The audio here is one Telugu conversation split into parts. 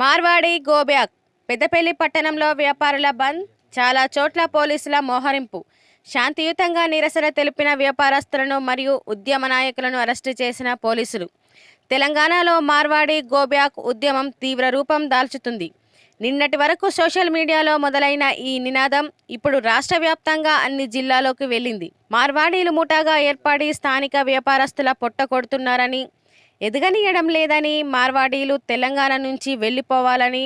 మార్వాడి గోబ్యాక్ పెద్దపల్లి పట్టణంలో వ్యాపారుల బంద్ చాలా చోట్ల పోలీసుల మోహరింపు. శాంతియుతంగా నిరసన తెలిపిన వ్యాపారస్తులను మరియు ఉద్యమ నాయకులను అరెస్టు చేసిన పోలీసులు. తెలంగాణలో మార్వాడి గోబ్యాక్ ఉద్యమం తీవ్ర రూపం దాల్చుతుంది. నిన్నటి వరకు సోషల్ మీడియాలో మొదలైన ఈ నినాదం ఇప్పుడు రాష్ట్ర వ్యాప్తంగా అన్ని జిల్లాలోకి వెళ్ళింది. మార్వాడీలు ముఠాగా ఏర్పడి స్థానిక వ్యాపారస్తుల పొట్ట కొడుతున్నారని ఎదగనీయడం లేదని మార్వాడీలు తెలంగాణ నుంచి వెళ్ళిపోవాలని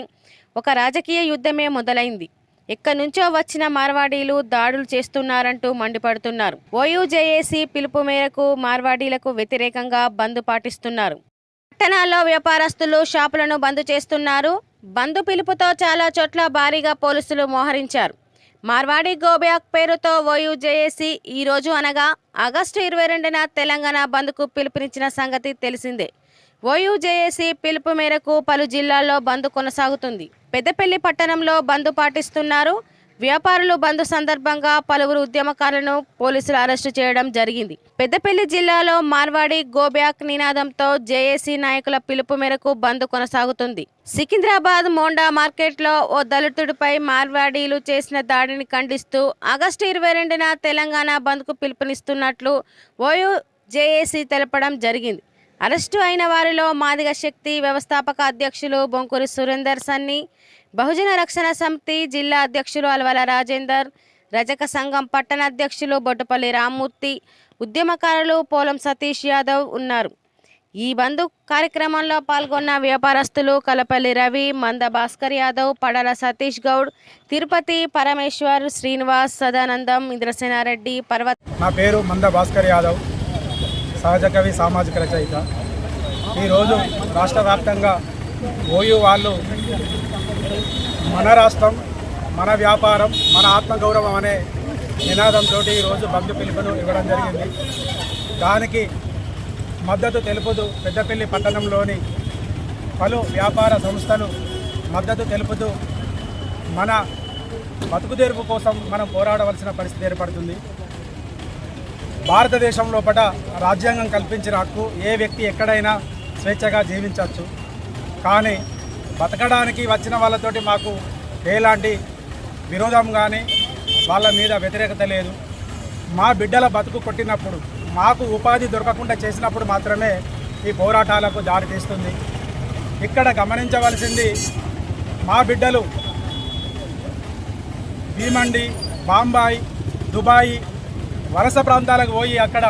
ఒక రాజకీయ యుద్ధమే మొదలైంది. ఎక్కడి నుంచో వచ్చిన మార్వాడీలు దాడులు చేస్తున్నారంటూ మండిపడుతున్నారు. ఓయూజేఏసీ పిలుపు మేరకు మార్వాడీలకు వ్యతిరేకంగా బంద్ పాటిస్తున్నారు. పట్టణాల్లో వ్యాపారస్తులు షాపులను బంద్ చేస్తున్నారు. బంద్ పిలుపుతో చాలా చోట్ల భారీగా పోలీసులు మోహరించారు. మార్వాడి గోబ్యాక్ పేరుతో ఓయూజేఏసీ ఈ రోజు అనగా ఆగస్టు ఇరవై రెండున తెలంగాణ బంద్కు పిలుపునిచ్చిన సంగతి తెలిసిందే. ఓయూజేఏసీ పిలుపు మేరకు పలు జిల్లాల్లో బంద్ కొనసాగుతుంది. పెద్దపల్లి పట్టణంలో బంద్ పాటిస్తున్నారు. వ్యాపారులు బంద్ సందర్భంగా పలువురు ఉద్యమకారులను పోలీసులు అరెస్టు చేయడం జరిగింది. పెద్దపల్లి జిల్లాలో మార్వాడి గోబ్యాక్ నినాదంతో జేఏసీ నాయకుల పిలుపు మేరకు బంద్ కొనసాగుతుంది. సికింద్రాబాద్ మోండా మార్కెట్లో ఓ దళితుడిపై మార్వాడీలు చేసిన దాడిని ఖండిస్తూ ఆగస్టు ఇరవై రెండున తెలంగాణ బంద్కు పిలుపునిస్తున్నట్లు ఓయూ జేఏసీ తెలపడం జరిగింది. అరెస్టు అయిన వారిలో మాదిగ శక్తి వ్యవస్థాపక అధ్యక్షులు బొంకూరి సురేందర్ సన్ని బహుజన రక్షణ సమితి జిల్లా అధ్యక్షులు అల్వల రాజేందర్ రజక సంఘం పట్టణ అధ్యక్షులు బొట్టపల్లి రామ్మూర్తి ఉద్యమకారులు పోలం సతీష్ యాదవ్ ఉన్నారు. ఈ బంధు కార్యక్రమంలో పాల్గొన్న వ్యాపారస్తులు కలపల్లి రవి మంద భాస్కర్ యాదవ్ పడాల సతీష్ గౌడ్ తిరుపతి పరమేశ్వర్ శ్రీనివాస్ సదానందం ఇంద్రసేనారెడ్డి పర్వత్ నా పేరు మంద భాస్కర్ యాదవ్. సహజ కవి సామాజిక రచయిత. ఈరోజు రాష్ట్ర వ్యాప్తంగా ఓయూ వాళ్ళు మన రాష్ట్రం మన వ్యాపారం మన ఆత్మగౌరవం అనే నినాదంతో ఈరోజు బంధు పిలుపును ఇవ్వడం జరిగింది. దానికి మద్దతు తెలుపుతూ పెద్దపల్లి పట్టణంలోని పలు వ్యాపార సంస్థలు మద్దతు తెలుపుతూ మన బతుకుదేరుపు కోసం మనం పోరాడవలసిన పరిస్థితి ఏర్పడుతుంది. భారతదేశం లోపల రాజ్యాంగం కల్పించిన హక్కు ఏ వ్యక్తి ఎక్కడైనా స్వేచ్ఛగా జీవించవచ్చు. కానీ బతకడానికి వచ్చిన వాళ్ళతోటి మాకు ఎలాంటి విరోధం కానీ వాళ్ళ మీద వ్యతిరేకత లేదు. మా బిడ్డల బతుకు కొట్టినప్పుడు మాకు ఉపాధి దొరకకుండా చేసినప్పుడు మాత్రమే ఈ పోరాటాలకు దారి తీస్తుంది. ఇక్కడ గమనించవలసింది మా బిడ్డలు భీమండి బాంబాయి దుబాయి వలస ప్రాంతాలకు పోయి అక్కడ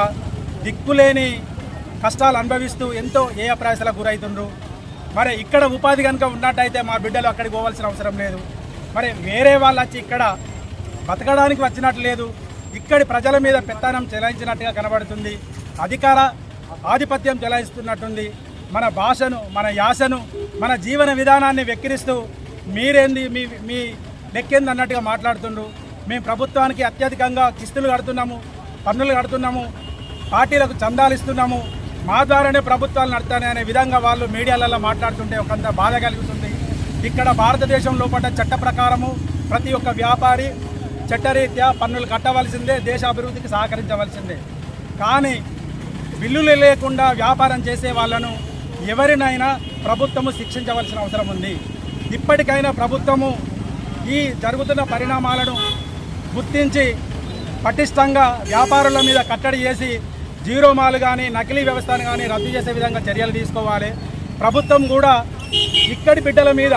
దిక్కులేని కష్టాలు అనుభవిస్తూ ఎంతో ఏ అప్రాయసలకు గురవుతుండ్రు మరి ఇక్కడ ఉపాధి కనుక ఉన్నట్టయితే మా బిడ్డలు అక్కడికి పోవాల్సిన అవసరం లేదు. మరి వేరే వాళ్ళు వచ్చి ఇక్కడ బతకడానికి వచ్చినట్టు లేదు. ఇక్కడి ప్రజల మీద పెత్తనం చెలాయించినట్టుగా కనబడుతుంది. అధికార ఆధిపత్యం చెలాయిస్తున్నట్టుంది. మన భాషను మన యాసను మన జీవన విధానాన్ని వెక్కిరిస్తూ మీరేంది మీ మీ లెక్కేంది అన్నట్టుగా మాట్లాడుతుండ్రు. మేము ప్రభుత్వానికి అత్యధికంగా కిస్తులు కడుతున్నాము. పన్నులు కడుతున్నాము పార్టీలకు చందాలు ఇస్తున్నాము మా ద్వారానే ప్రభుత్వాలు నడుతాయి అనే విధంగా వాళ్ళు మీడియాలలో మాట్లాడుతుంటే ఒకంత బాధ కలుగుతుంది. ఇక్కడ భారతదేశం లోపల చట్ట ప్రకారము ప్రతి ఒక్క వ్యాపారి చట్టరీత్యా పన్నులు కట్టవలసిందే దేశ అభివృద్ధికి సహకరించవలసిందే. కానీ బిల్లులు లేకుండా వ్యాపారం చేసే వాళ్ళను ఎవరినైనా ప్రభుత్వము శిక్షించవలసిన అవసరం ఉంది. ఇప్పటికైనా ప్రభుత్వము ఈ జరుగుతున్న పరిణామాలను గుర్తించి పటిష్టంగా వ్యాపారుల మీద కట్టడి చేసి జీరో మాల్ కానీ నకిలీ వ్యవస్థను కానీ రద్దు చేసే విధంగా చర్యలు తీసుకోవాలి. ప్రభుత్వం కూడా ఇక్కడి బిడ్డల మీద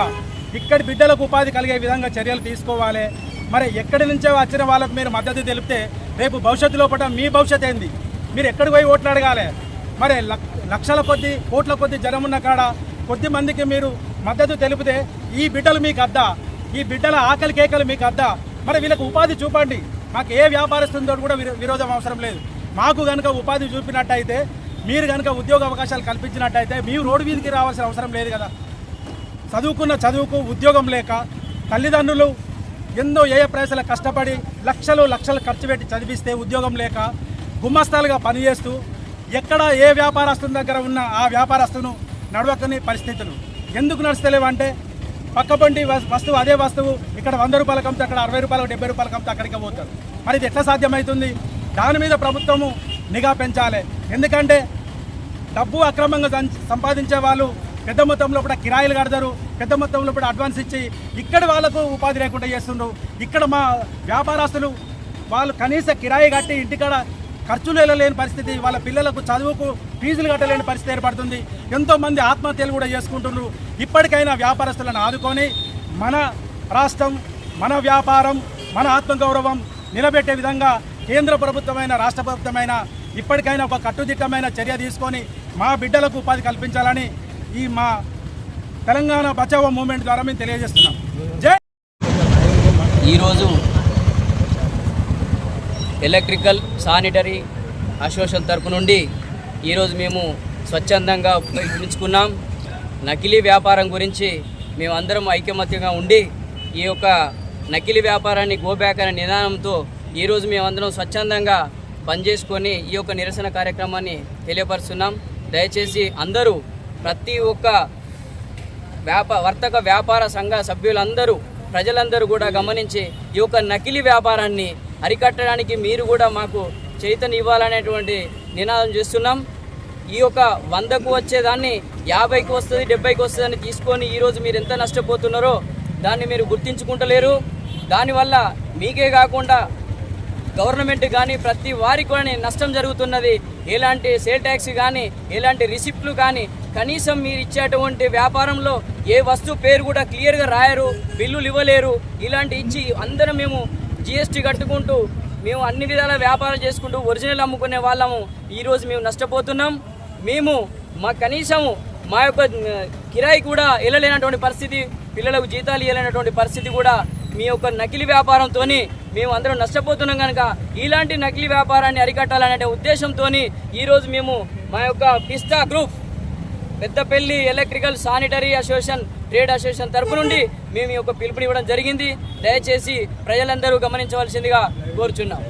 ఇక్కడి బిడ్డలకు ఉపాధి కలిగే విధంగా చర్యలు తీసుకోవాలి. మరి ఎక్కడి నుంచో వచ్చిన వాళ్ళకు మీరు మద్దతు తెలిపితే రేపు భవిష్యత్తులో లోపల మీ భవిష్యత్ ఏంది? మీరు ఎక్కడికి పోయి ఓట్లు అడగాలి? మరి లక్షల కొద్ది కోట్ల కొద్ది జనం ఉన్న కాడ కొద్ది మందికి మీరు మద్దతు తెలిపితే ఈ బిడ్డలు మీకు అద్దా? ఈ బిడ్డల ఆకలి కేకలు మీకు అద్దా? మరి వీళ్ళకు ఉపాధి చూపండి. మాకు ఏ వ్యాపారస్తుందో కూడా విరోధం అవసరం లేదు. మాకు కనుక ఉపాధి చూపినట్టయితే మీరు కనుక ఉద్యోగ అవకాశాలు కల్పించినట్టయితే మీరు రోడ్డు వీధికి రావాల్సిన అవసరం లేదు కదా. చదువుకున్న చదువుకు ఉద్యోగం లేక తల్లిదండ్రులు ఎన్నో ఏ ప్రయాసాలు కష్టపడి లక్షలు లక్షలు ఖర్చు పెట్టి చదివిస్తే ఉద్యోగం లేక గుమ్మస్తాలుగా పనిచేస్తూ ఎక్కడ ఏ వ్యాపారస్తుని దగ్గర ఉన్న ఆ వ్యాపారస్తును నడవకని పరిస్థితులు. ఎందుకు నడుస్తలేవంటే పక్కబండి వస్- వస్తువు అదే వస్తువు ఇక్కడ వంద రూపాయలకు అమ్మితే అక్కడ అరవై రూపాయలకు డెబ్బై రూపాయలకు అమ్మితే అక్కడికి పోతారు. మరి ఇది ఎట్లా సాధ్యమవుతుంది దాని మీద ప్రభుత్వము నిఘా పెంచాలి. ఎందుకంటే డబ్బు అక్రమంగా సం- సంపాదించే వాళ్ళు పెద్ద మొత్తంలో కూడా కిరాయిలు కడతారు పెద్ద మొత్తంలో కూడా అడ్వాన్స్ ఇచ్చి ఇక్కడ వాళ్ళకు ఉపాధి లేకుండా చేస్తుండ్రు. ఇక్కడ మా వ్యాపారస్తులు వాళ్ళు కనీస కిరాయి కట్టి ఇంటికాడ ఖర్చులు వెళ్ళలేని పరిస్థితి. వాళ్ళ పిల్లలకు చదువుకు ఫీజులు కట్టలేని పరిస్థితి ఏర్పడుతుంది. ఎంతోమంది ఆత్మహత్యలు కూడా చేసుకుంటున్నారు. ఇప్పటికైనా వ్యాపారస్తులను ఆదుకొని మన రాష్ట్రం మన వ్యాపారం మన ఆత్మగౌరవం నిలబెట్టే విధంగా కేంద్ర ప్రభుత్వమైన రాష్ట్ర ప్రభుత్వమైన ఇప్పటికైనా ఒక కట్టుదిట్టమైన చర్య తీసుకొని మా బిడ్డలకు ఉపాధి కల్పించాలని ఈ మా తెలంగాణ బచావో మూమెంట్ ద్వారా మేము తెలియజేస్తున్నాం. జై ఈరోజు ఎలక్ట్రికల్ శానిటరీ అసోసియేషన్ తరపు నుండి ఈరోజు మేము స్వచ్ఛందంగా పిలుచుకున్నాం నకిలీ వ్యాపారం గురించి మేము అందరం ఐకమత్యంగా ఉండి ఈ యొక్క నకిలీ వ్యాపారాన్ని గోబ్యాక్ అనే నిదానంతో ఈరోజు మేమందరం స్వచ్ఛందంగా పనిచేసుకొని ఈ యొక్క నిరసన కార్యక్రమాన్ని తెలియపరుస్తున్నాం. దయచేసి అందరూ ప్రతి ఒక్క వ్యాప వర్తక వ్యాపార సంఘ సభ్యులందరూ ప్రజలందరూ కూడా గమనించి ఈ యొక్క నకిలీ వ్యాపారాన్ని అరికట్టడానికి మీరు కూడా మాకు చైతన్యం ఇవ్వాలనేటువంటి నినాదం చేస్తున్నాం. ఈ యొక్క వందకు వచ్చేదాన్ని యాభైకి వస్తుంది డెబ్బైకి వస్తుందని తీసుకొని ఈరోజు మీరు ఎంత నష్టపోతున్నారో దాన్ని మీరు గుర్తించుకుంటలేరు. దానివల్ల మీకే కాకుండా గవర్నమెంట్ కానీ ప్రతి వారికి కూడా నష్టం జరుగుతున్నది. ఎలాంటి సేల్ ట్యాక్స్ కానీ ఎలాంటి రిసిప్ట్లు కానీ కనీసం మీరు ఇచ్చేటువంటి వ్యాపారంలో ఏ వస్తువు పేరు కూడా క్లియర్గా రాయరు బిల్లులు ఇవ్వలేరు. ఇలాంటి ఇచ్చి అందరం మేము జిఎస్టీ కట్టుకుంటూ మేము అన్ని విధాల వ్యాపారం చేసుకుంటూ ఒరిజినల్ అమ్ముకునే వాళ్ళము. ఈరోజు మేము నష్టపోతున్నాం. మేము మా కనీసము మా యొక్క కిరాయి కూడా వెళ్ళలేనటువంటి పరిస్థితి పిల్లలకు జీతాలు ఇవ్వలేనటువంటి పరిస్థితి కూడా మీ యొక్క నకిలీ వ్యాపారంతో మేము అందరం నష్టపోతున్నాం కనుక ఇలాంటి నకిలీ వ్యాపారాన్ని అరికట్టాలనే ఉద్దేశంతో ఈరోజు మేము మా యొక్క Pista group Peddapalli electrical sanitary association trade association తరపు నుండి మేము ఈ యొక్క పిలుపునివ్వడం జరిగింది. దయచేసి ప్రజలందరూ గమనించవలసిందిగా కోరుచున్నాం.